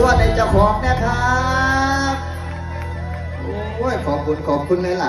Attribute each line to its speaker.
Speaker 1: สวัในเจ้าของนะครับ โอ้ย ขอบคุณ ขอบคุณเลยล่ะ